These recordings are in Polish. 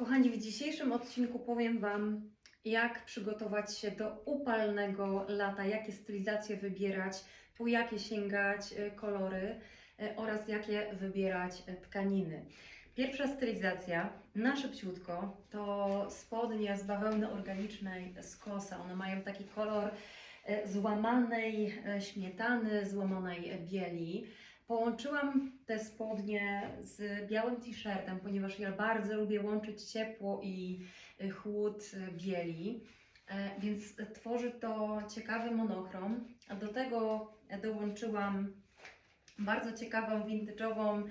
Kochani, w dzisiejszym odcinku powiem Wam, jak przygotować się do upalnego lata, jakie stylizacje wybierać, po jakie sięgać e, kolory e, oraz jakie wybierać e, tkaniny. Pierwsza stylizacja na szybciutko to spodnie z bawełny organicznej z kosa. One mają taki kolor złamanej śmietany, złamanej bieli. Połączyłam te spodnie z białym t-shirtem, ponieważ ja bardzo lubię łączyć ciepło i y, chłód y, bieli, E, więc tworzy to ciekawy monochrom. A do tego dołączyłam bardzo ciekawą, vintage'ową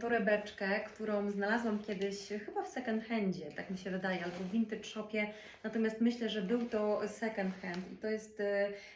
torebeczkę, którą znalazłam kiedyś chyba w second handzie, tak mi się wydaje, albo w vintage shopie. Natomiast myślę, że był to second hand i to jest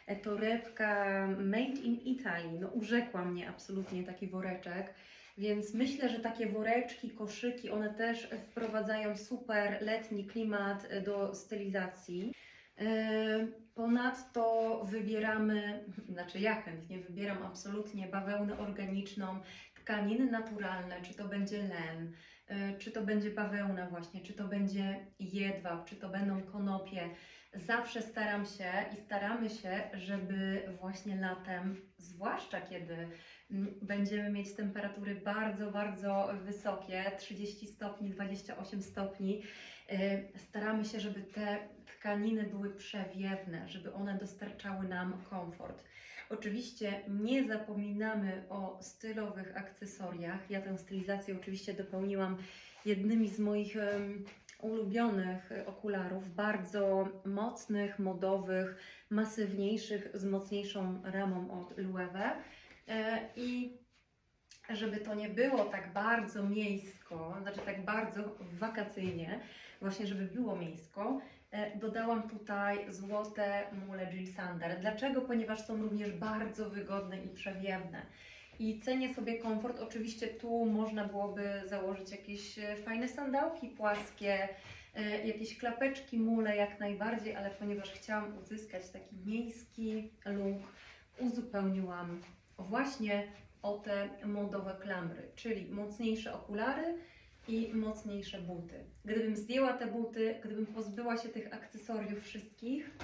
e, torebka made in Italy. No urzekła mnie absolutnie taki woreczek. Więc myślę, że takie woreczki, koszyki, one też wprowadzają super letni klimat e, do stylizacji. E, Ponadto wybieramy, znaczy ja chętnie wybieram absolutnie bawełnę organiczną, tkaniny naturalne, czy to będzie len, e, czy to będzie bawełna właśnie, czy to będzie jedwab, czy to będą konopie. Zawsze staram się i staramy się, żeby właśnie latem, zwłaszcza kiedy mm, będziemy mieć temperatury bardzo, bardzo wysokie, 30 stopni, 28 stopni, y, staramy się, żeby te tkaniny były przewiewne, żeby one dostarczały nam komfort. Oczywiście nie zapominamy o stylowych akcesoriach. Ja tę stylizację oczywiście dopełniłam jednymi z moich em, ulubionych okularów, bardzo mocnych, modowych, masywniejszych, z mocniejszą ramą od Loewe. E, I żeby to nie było tak bardzo miejsko, znaczy tak bardzo wakacyjnie, właśnie żeby było miejsko, dodałam tutaj złote mule Jill Sander. Dlaczego? Ponieważ są również bardzo wygodne i przewiewne. I cenię sobie komfort. Oczywiście tu można byłoby założyć jakieś e, fajne sandałki płaskie, e, jakieś klapeczki mule jak najbardziej, ale ponieważ chciałam uzyskać taki miejski look, uzupełniłam właśnie o te modowe klamry, czyli mocniejsze okulary i mocniejsze buty. Gdybym zdjęła te buty, gdybym pozbyła się tych akcesoriów wszystkich,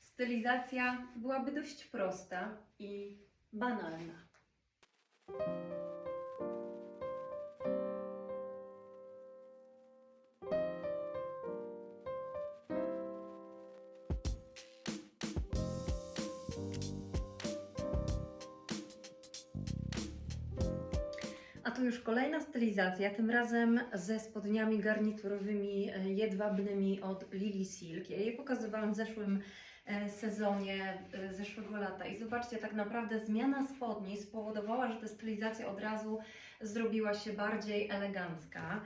stylizacja byłaby dość prosta i banalna. Już kolejna stylizacja, tym razem ze spodniami garniturowymi e, jedwabnymi od Lily Silk. Ja je pokazywałam w zeszłym e, sezonie e, zeszłego lata i zobaczcie, tak naprawdę zmiana spodni spowodowała, że ta stylizacja od razu zrobiła się bardziej elegancka.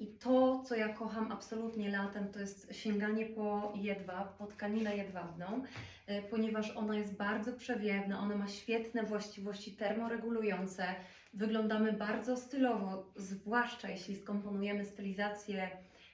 I to, co ja kocham absolutnie latem, to jest sięganie po jedwab, po tkaninę jedwabną, ponieważ ona jest bardzo przewiewna, ona ma świetne właściwości termoregulujące, wyglądamy bardzo stylowo, zwłaszcza jeśli skomponujemy stylizację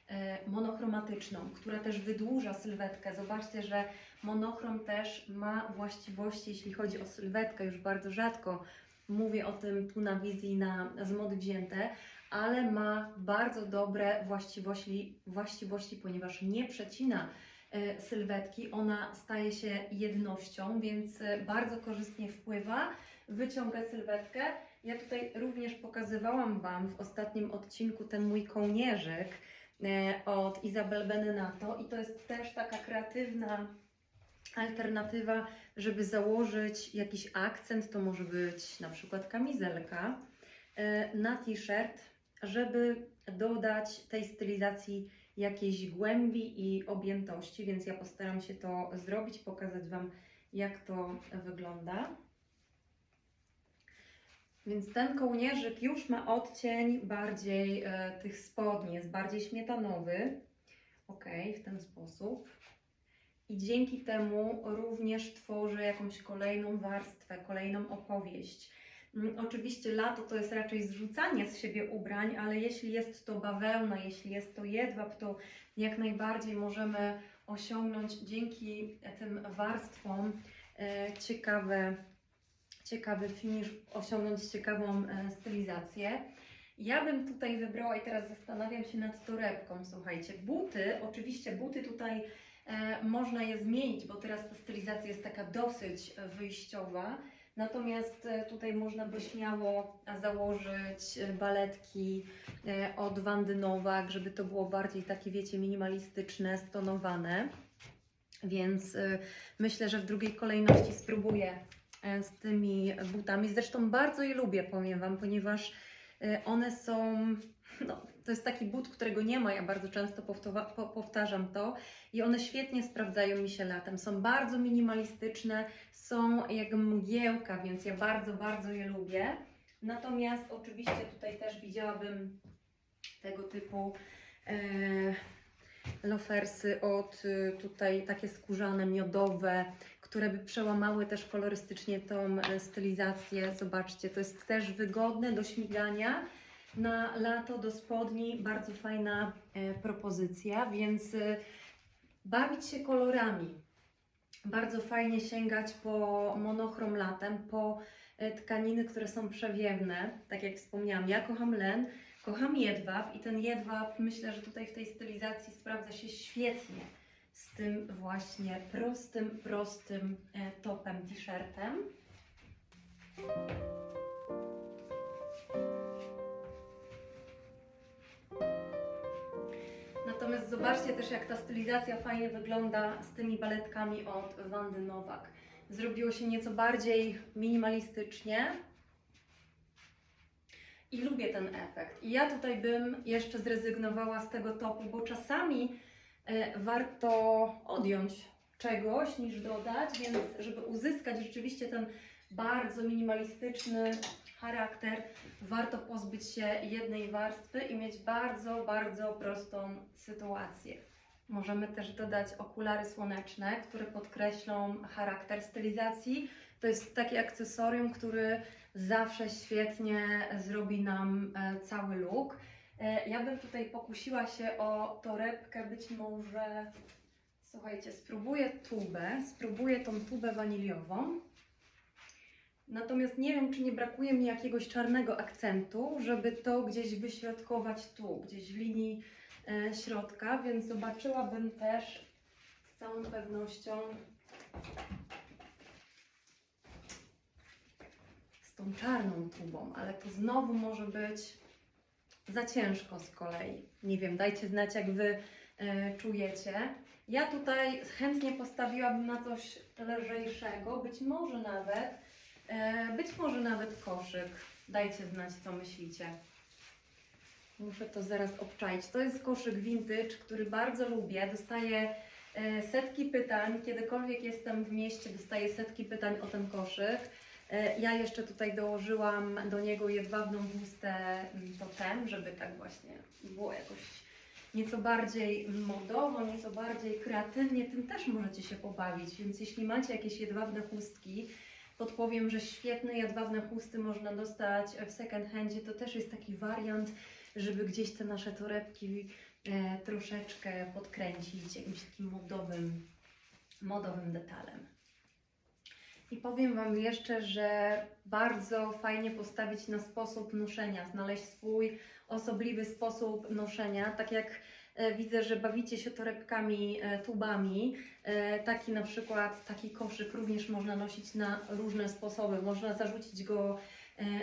e, monochromatyczną, która też wydłuża sylwetkę. Zobaczcie, że monochrom też ma właściwości, jeśli chodzi o sylwetkę, już bardzo rzadko mówię o tym tu na wizji na, z mody wzięte, ale ma bardzo dobre właściwości, właściwości ponieważ nie przecina e, sylwetki, ona staje się jednością, więc e, bardzo korzystnie wpływa, wyciąga sylwetkę. Ja tutaj również pokazywałam Wam w ostatnim odcinku ten mój kołnierzyk e, od Izabel Benenato i to jest też taka kreatywna alternatywa, żeby założyć jakiś akcent, to może być na przykład kamizelka e, na t-shirt, żeby dodać tej stylizacji jakiejś głębi i objętości, więc ja postaram się to zrobić, pokazać Wam, jak to wygląda. Więc ten kołnierzyk już ma odcień bardziej e, tych spodni, jest bardziej śmietanowy. Ok, w ten sposób. I dzięki temu również tworzę jakąś kolejną warstwę, kolejną opowieść. Mm, Oczywiście lato to jest raczej zrzucanie z siebie ubrań, ale jeśli jest to bawełna, jeśli jest to jedwab, to jak najbardziej możemy osiągnąć dzięki tym warstwom e, ciekawe, ciekawy finish, osiągnąć ciekawą e, stylizację. Ja bym tutaj wybrała i teraz zastanawiam się nad torebką, słuchajcie. Buty, oczywiście buty tutaj e, można je zmienić, bo teraz ta stylizacja jest taka dosyć wyjściowa. Natomiast e, tutaj można by śmiało założyć e, baletki od Wandy Nowak, żeby to było bardziej takie, wiecie, minimalistyczne, stonowane. Więc myślę, że w drugiej kolejności spróbuję z tymi butami. Zresztą bardzo je lubię, powiem Wam, ponieważ e, one są, no, to jest taki but, którego nie ma, ja bardzo często powtarzam to i one świetnie sprawdzają mi się latem. Są bardzo minimalistyczne, są jak mgiełka, więc ja bardzo, bardzo je lubię. Natomiast oczywiście tutaj też widziałabym tego typu e, lofersy od y, tutaj takie skórzane, miodowe, które by przełamały też kolorystycznie tą e, stylizację. Zobaczcie, to jest też wygodne do śmigania. Na lato do spodni bardzo fajna e, propozycja, więc e, bawić się kolorami. Bardzo fajnie sięgać po monochrom latem, po tkaniny, które są przewiewne. Tak jak wspomniałam, ja kocham len, kocham jedwab i ten jedwab myślę, że tutaj w tej stylizacji sprawdza się świetnie z tym właśnie prostym, prostym e, topem, t-shirtem. Natomiast zobaczcie też, jak ta stylizacja fajnie wygląda z tymi baletkami od Wandy Nowak. Zrobiło się nieco bardziej minimalistycznie i lubię ten efekt. I ja tutaj bym jeszcze zrezygnowała z tego topu, bo czasami warto odjąć czegoś niż dodać, więc żeby uzyskać rzeczywiście ten bardzo minimalistyczny charakter, warto pozbyć się jednej warstwy i mieć bardzo, bardzo prostą sytuację. Możemy też dodać okulary słoneczne, które podkreślą charakter stylizacji. To jest takie akcesorium, który zawsze świetnie zrobi nam e, cały look. E, Ja bym tutaj pokusiła się o torebkę, być może, słuchajcie, spróbuję tubę, spróbuję tą tubę waniliową. Natomiast nie wiem, czy nie brakuje mi jakiegoś czarnego akcentu, żeby to gdzieś wyśrodkować tu, gdzieś w linii e, środka, więc zobaczyłabym też z całą pewnością z tą czarną tubą, ale to znowu może być za ciężko z kolei. Nie wiem, dajcie znać, jak Wy e, czujecie. Ja tutaj chętnie postawiłabym na coś lżejszego, być może nawet, e, być może nawet koszyk. Dajcie znać, co myślicie. Muszę to zaraz obczaić. To jest koszyk vintage, który bardzo lubię. Dostaję e, setki pytań. Kiedykolwiek jestem w mieście, dostaję setki pytań o ten koszyk. E, Ja jeszcze tutaj dołożyłam do niego jedwabną chustę mm, totem, żeby tak właśnie było jakoś nieco bardziej modowo, nieco bardziej kreatywnie. Tym też możecie się pobawić, więc jeśli macie jakieś jedwabne chustki, podpowiem, że świetne jedwabne chusty można dostać w second handzie. To też jest taki wariant, żeby gdzieś te nasze torebki e, troszeczkę podkręcić jakimś takim modowym, modowym detalem. I powiem Wam jeszcze, że bardzo fajnie postawić na sposób noszenia, znaleźć swój osobliwy sposób noszenia. Tak jak e, widzę, że bawicie się torebkami, e, tubami, e, taki na przykład, taki koszyk również można nosić na różne sposoby. Można zarzucić go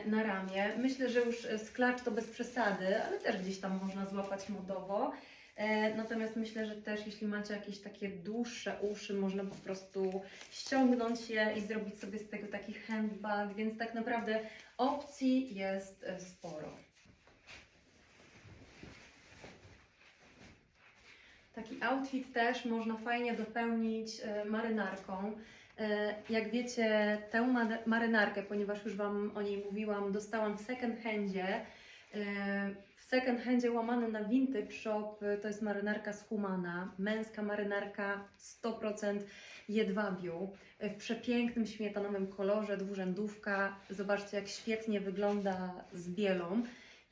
na ramię. Myślę, że już sklacz to bez przesady, ale też gdzieś tam można złapać modowo. E, Natomiast myślę, że też jeśli macie jakieś takie dłuższe uszy, można po prostu ściągnąć je i zrobić sobie z tego taki handbag, więc tak naprawdę opcji jest e, sporo. Taki outfit też można fajnie dopełnić e, marynarką. Jak wiecie, tę ma- marynarkę, ponieważ już Wam o niej mówiłam, dostałam w second handzie. Second handzie łamane na vintage shop e, to jest marynarka z Humana, męska marynarka 100% jedwabiu, e, w przepięknym śmietanowym kolorze, dwurzędówka. Zobaczcie, jak świetnie wygląda z bielą.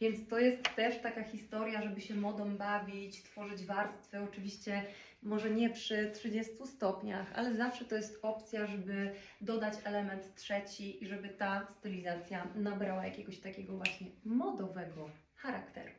Więc to jest też taka historia, żeby się modą bawić, tworzyć warstwy. Oczywiście może nie przy 30 stopniach, ale zawsze to jest opcja, żeby dodać element trzeci i żeby ta stylizacja nabrała jakiegoś takiego właśnie modowego charakter.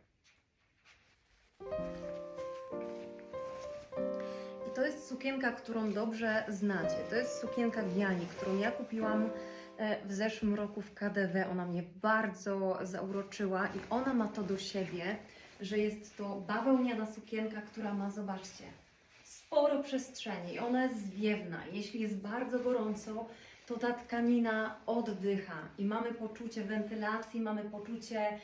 I to jest sukienka, którą dobrze znacie. To jest sukienka Giani, którą ja kupiłam e, w zeszłym roku w KDW. Ona mnie bardzo zauroczyła i ona ma to do siebie, że jest to bawełniana sukienka, która ma, zobaczcie, sporo przestrzeni. Ona jest zwiewna. Jeśli jest bardzo gorąco, to ta tkanina oddycha i mamy poczucie wentylacji, mamy poczucie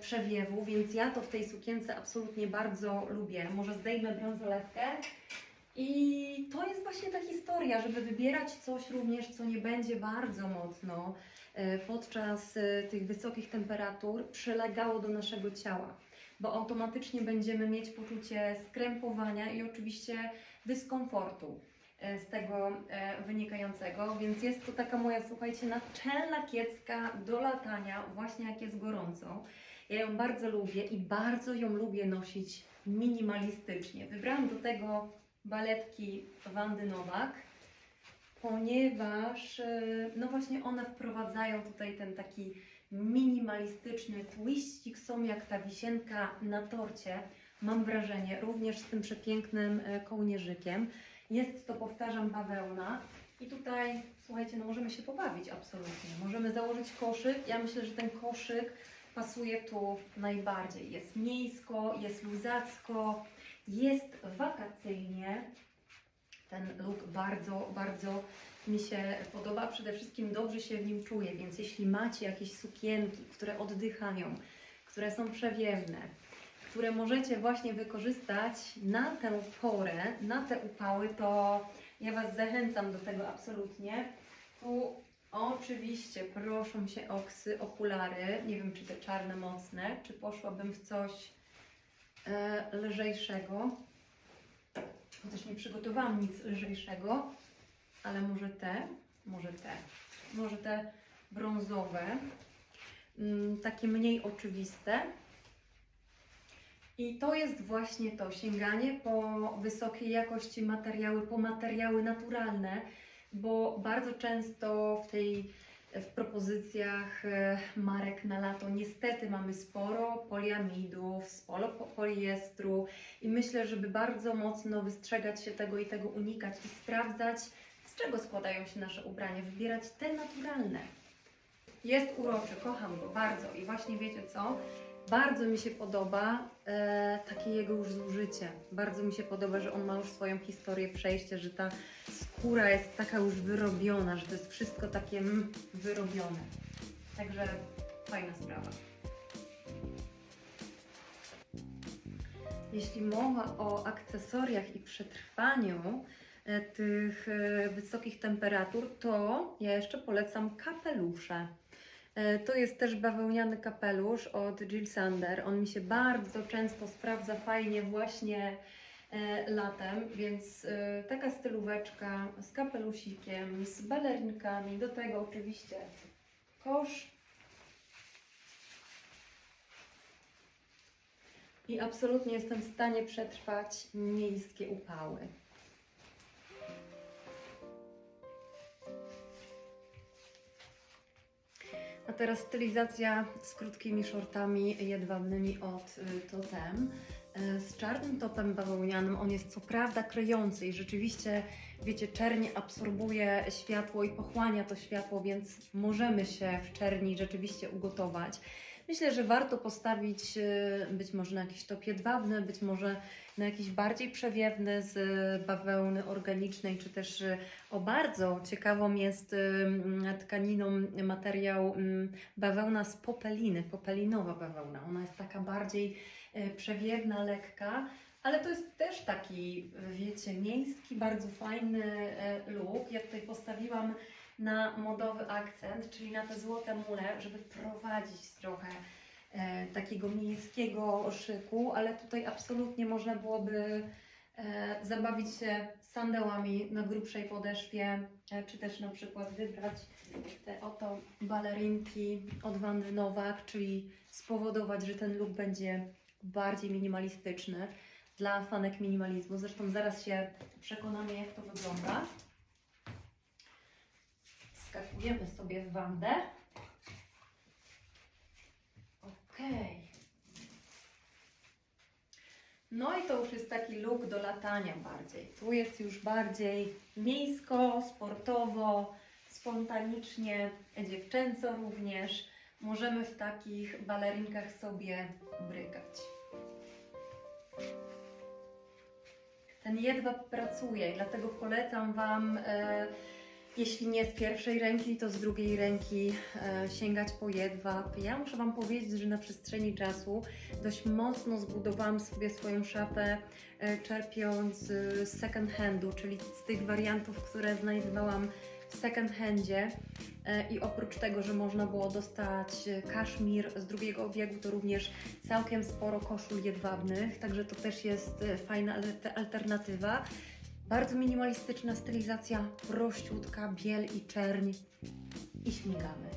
przewiewu, więc ja to w tej sukience absolutnie bardzo lubię. Może zdejmę bransoletkę. I to jest właśnie ta historia, żeby wybierać coś również, co nie będzie bardzo mocno e, podczas e, tych wysokich temperatur przylegało do naszego ciała, bo automatycznie będziemy mieć poczucie skrępowania i oczywiście dyskomfortu e, z tego e, wynikającego, więc jest to taka moja, słuchajcie, naczelna kiecka do latania, właśnie jak jest gorąco. Ja ją bardzo lubię i bardzo ją lubię nosić minimalistycznie. Wybrałam do tego baletki Wandy Nowak, ponieważ e, no właśnie one wprowadzają tutaj ten taki minimalistyczny twiścik, są jak ta wisienka na torcie, mam wrażenie, również z tym przepięknym e, kołnierzykiem. Jest to, powtarzam, bawełna i tutaj, słuchajcie, no możemy się pobawić absolutnie. Możemy założyć koszyk. Ja myślę, że ten koszyk pasuje tu najbardziej. Jest miejsko, jest luzacko, jest wakacyjnie. Ten look bardzo, bardzo mi się podoba. Przede wszystkim dobrze się w nim czuję, więc jeśli macie jakieś sukienki, które oddychają, które są przewiewne, które możecie właśnie wykorzystać na tę porę, na te upały, to ja Was zachęcam do tego absolutnie. Tu oczywiście proszą się oksy, okulary. Nie wiem, czy te czarne mocne, czy poszłabym w coś e, lżejszego. Chociaż nie przygotowałam nic lżejszego, ale może te, może te, może te brązowe, mm, takie mniej oczywiste. I to jest właśnie to sięganie po wysokiej jakości materiały, po materiały naturalne, bo bardzo często w tej w propozycjach e, marek na lato niestety mamy sporo poliamidów, sporo po- poliestru i myślę, żeby bardzo mocno wystrzegać się tego i tego unikać i sprawdzać, z czego składają się nasze ubrania, wybierać te naturalne. Jest uroczy, kocham go bardzo i właśnie wiecie co? Bardzo mi się podoba e, takie jego już zużycie. Bardzo mi się podoba, że on ma już swoją historię przejścia, że ta skóra jest taka już wyrobiona, że to jest wszystko takie mm, wyrobione. Także fajna sprawa. Jeśli mowa o akcesoriach i przetrwaniu e, tych e, wysokich temperatur, to ja jeszcze polecam kapelusze. E, To jest też bawełniany kapelusz od Jill Sander. On mi się bardzo często sprawdza fajnie właśnie e, latem, więc e, taka stylóweczka z kapelusikiem, z balerinkami, do tego oczywiście kosz. I absolutnie jestem w stanie przetrwać miejskie upały. A teraz stylizacja z krótkimi shortami jedwabnymi od y, Totem. Y, Z czarnym topem bawełnianym. On jest co prawda kryjący i rzeczywiście, wiecie, czerń absorbuje światło i pochłania to światło, więc możemy się w czerni rzeczywiście ugotować. Myślę, że warto postawić y, być może na jakiś top jedwabny, być może na jakiś bardziej przewiewny z y, bawełny organicznej, czy też y, o bardzo ciekawą jest ym, tkaniną materiał ym, bawełna z popeliny, popelinowa bawełna. Ona jest taka bardziej y, przewiewna, lekka, ale to jest też taki, y, wiecie, miejski, bardzo fajny y, look. Ja tutaj postawiłam na modowy akcent, czyli na te złote mule, żeby wprowadzić trochę e, takiego miejskiego szyku, ale tutaj absolutnie można byłoby e, zabawić się sandałami na grubszej podeszwie, e, czy też na przykład wybrać te oto balerinki od Wandy Nowak, czyli spowodować, że ten look będzie bardziej minimalistyczny dla fanek minimalizmu. Zresztą zaraz się przekonamy, jak to wygląda. Wskakujemy sobie w wandę. Okej. No i to już jest taki look do latania bardziej. Tu jest już bardziej miejsko, sportowo, spontanicznie, dziewczęco również. Możemy w takich balerinkach sobie brykać. Ten jedwab pracuje i dlatego polecam Wam e, jeśli nie z pierwszej ręki, to z drugiej ręki e, sięgać po jedwab. Ja muszę Wam powiedzieć, że na przestrzeni czasu dość mocno zbudowałam sobie swoją szafę, e, czerpiąc z second handu, czyli z tych wariantów, które znajdowałam w second handzie. E, I oprócz tego, że można było dostać kaszmir z drugiego obiegu, to również całkiem sporo koszul jedwabnych, także to też jest e, fajna al- alternatywa. Bardzo minimalistyczna stylizacja, prościutka, biel i czerń i śmigamy.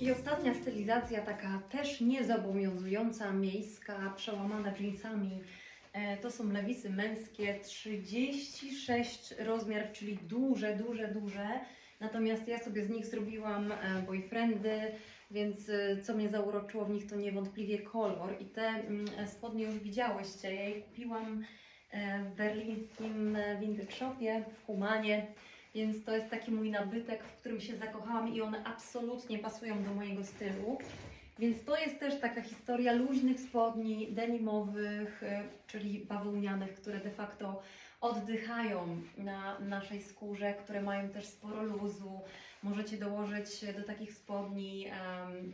I ostatnia stylizacja, taka też niezobowiązująca, miejska, przełamana jeansami. E, To są lewisy męskie 36 rozmiar, czyli duże, duże, duże. Natomiast ja sobie z nich zrobiłam e, boyfriendy, więc e, co mnie zauroczyło w nich to niewątpliwie kolor. I te mm, spodnie już widziałyście. Ja je kupiłam e, w berlińskim e, vintage shopie w Humanie. Więc to jest taki mój nabytek, w którym się zakochałam i one absolutnie pasują do mojego stylu. Więc to jest też taka historia luźnych spodni denimowych, e, czyli bawełnianych, które de facto oddychają na naszej skórze, które mają też sporo luzu. Możecie dołożyć do takich spodni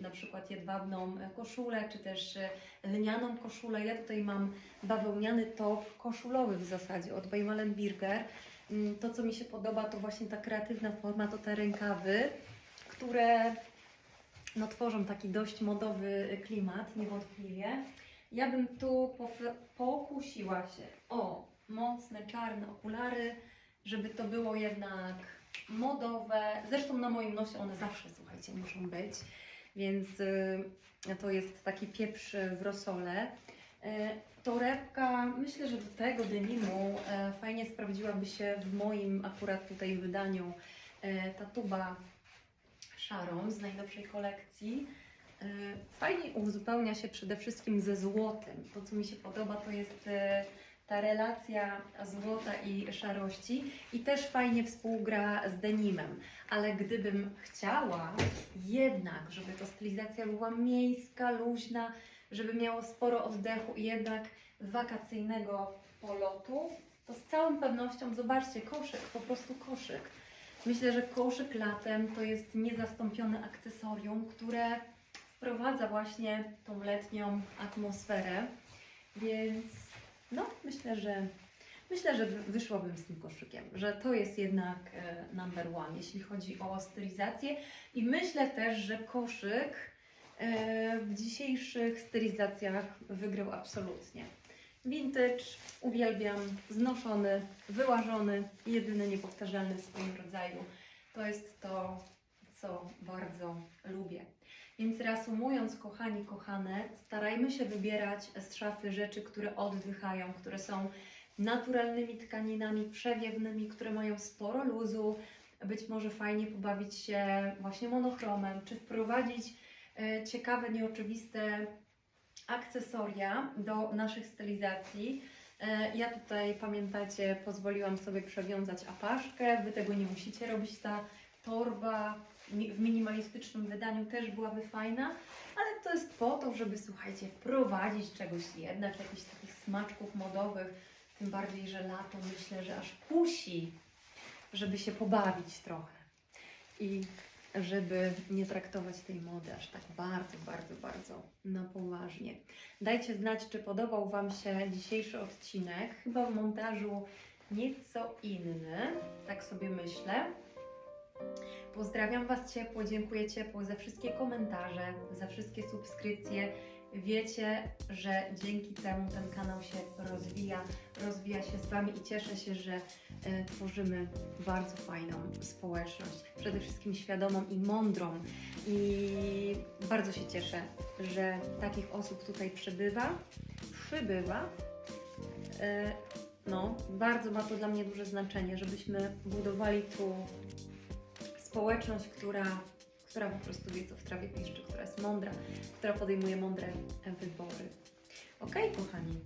na przykład jedwabną koszulę, czy też lnianą koszulę. Ja tutaj mam bawełniany top koszulowy w zasadzie od Beimalen Birger. Mm, To, co mi się podoba, to właśnie ta kreatywna forma, to te rękawy, które no, tworzą taki dość modowy klimat, niewątpliwie. Ja bym tu pokusiła się o mocne czarne okulary, żeby to było jednak modowe. Zresztą na moim nosie one zawsze, słuchajcie, muszą być, więc y, to jest taki pieprz w rosole. Y, Torebka, myślę, że do tego denimu e, fajnie sprawdziłaby się w moim akurat tutaj wydaniu e, ta tuba szarą z najnowszej kolekcji. E, Fajnie uzupełnia się przede wszystkim ze złotem. To, co mi się podoba, to jest e, ta relacja złota i szarości i też fajnie współgra z denimem. Ale gdybym chciała jednak, żeby to stylizacja była miejska, luźna, żeby miało sporo oddechu i jednak wakacyjnego polotu, to z całą pewnością, zobaczcie, koszyk, po prostu koszyk. Myślę, że koszyk latem to jest niezastąpione akcesorium, które wprowadza właśnie tą letnią atmosferę. Więc no, myślę, że myślę, że wy- wyszłabym z tym koszykiem, że to jest jednak e, number one, jeśli chodzi o stylizację. I myślę też, że koszyk e, w dzisiejszych stylizacjach wygrał absolutnie. Vintage, uwielbiam, znoszony, wyłażony, jedyny niepowtarzalny w swoim rodzaju. To jest to, co bardzo lubię. Więc reasumując, kochani, kochane, starajmy się wybierać z szafy rzeczy, które oddychają, które są naturalnymi tkaninami przewiewnymi, które mają sporo luzu. Być może fajnie pobawić się właśnie monochromem, czy wprowadzić e, ciekawe, nieoczywiste akcesoria do naszych stylizacji. E, Ja tutaj, pamiętacie, pozwoliłam sobie przewiązać apaszkę. Wy tego nie musicie robić. Ta torba w minimalistycznym wydaniu też byłaby fajna, ale to jest po to, żeby, słuchajcie, wprowadzić czegoś jednak, jakichś takich smaczków modowych. Tym bardziej, że lato myślę, że aż kusi, żeby się pobawić trochę. I żeby nie traktować tej mody aż tak bardzo, bardzo, bardzo na poważnie. Dajcie znać, czy podobał Wam się dzisiejszy odcinek. Chyba w montażu nieco inny, tak sobie myślę. Pozdrawiam Was ciepło, dziękuję ciepło za wszystkie komentarze, za wszystkie subskrypcje. Wiecie, że dzięki temu ten kanał się rozwija, rozwija się z Wami i cieszę się, że e, tworzymy bardzo fajną społeczność, przede wszystkim świadomą i mądrą. I bardzo się cieszę, że takich osób tutaj przybywa, przybywa. E, No, bardzo ma to dla mnie duże znaczenie, żebyśmy budowali tu społeczność, która, która po prostu wie, co w trawie piszczy, która jest mądra, która podejmuje mądre wybory. Okej, kochani.